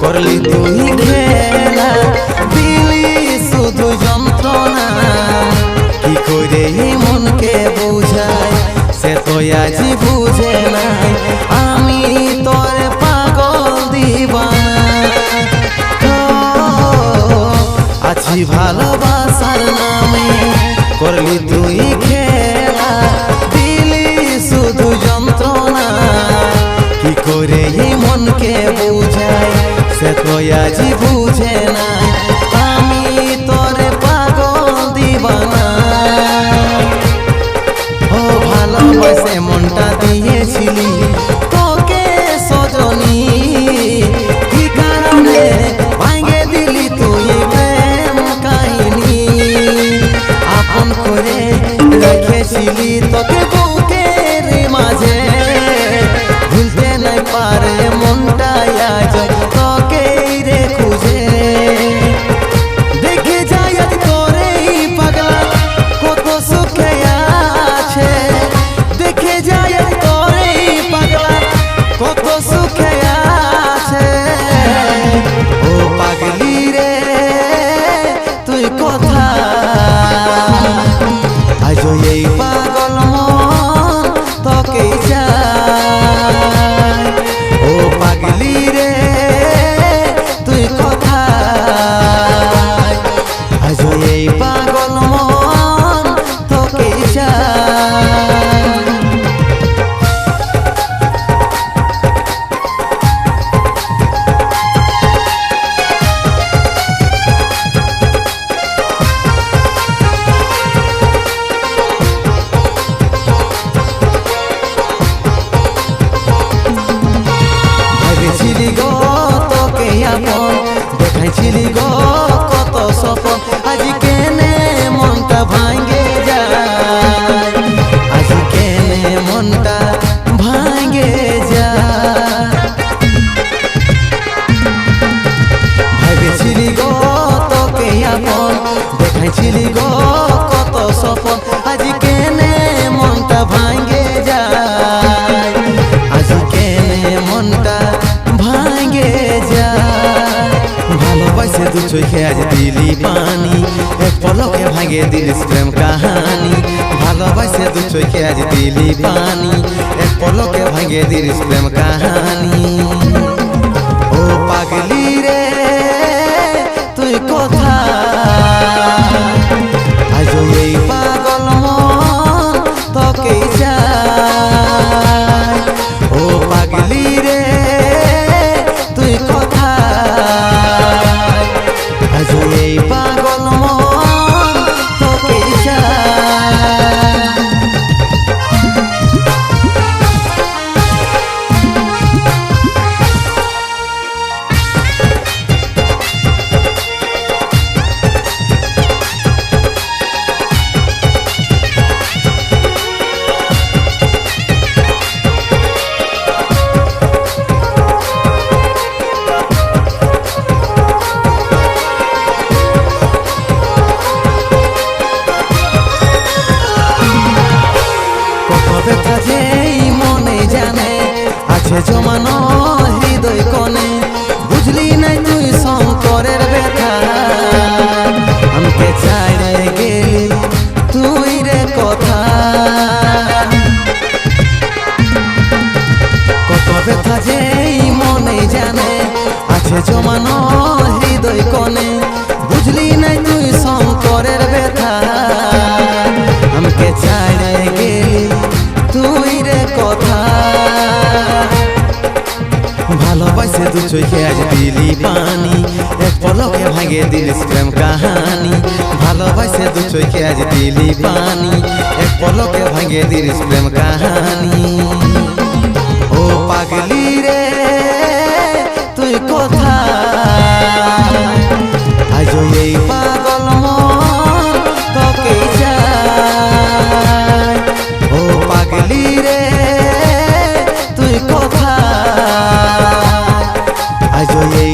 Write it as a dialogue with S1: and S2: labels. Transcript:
S1: করলি তুই খেলা। দিলি শুধু যন্ত্রণা। কি করে মনকে বুঝায়? সে তো আজি বুঝে নাই। আমি তোর পাগল দিবানা। আছি ভালোবাসার নামে করলি তুই খেলা। দিলি শুধু যন্ত্রণা। কি করে সে তো দেখাইছিলি কত সপন আজি কেনে মনটা ভাঙে যায়? আজি কেনে মনটা ভাঙে যায়? ভেবেছিলি গো, তোকে আপন দেখাইছিলি গো। চোখে আজ দিলি পানি। এক পলকে ভাঙে দিলিস প্রেম কাহানি। ভালোবাসে দু চোখে আজ দিলি পানি। এক পলকে ভাঙে দিলিস প্রেম কাহানি। যেই মনে জানে, আছে জমানো হৃদয় কোণে বুঝলি নাই তুই শঙ্করের ব্যথা। আমাকে ছাড়ে গেলি তুই রে কথা। কত ব্যথা যেই মনে জানে, আছে জমানো হয়েছে দু চোখে আজ দিলি পানি। এক পলকে ভাঙে দিলিস প্রেম কাহানি। ভালোবাসে দু চোখে আজ দিলি পানি। এক পলকে ভাঙে দিলিস প্রেম কাহানি। ও পাগলি রে, তুই কোথা আজ এই পাগ you.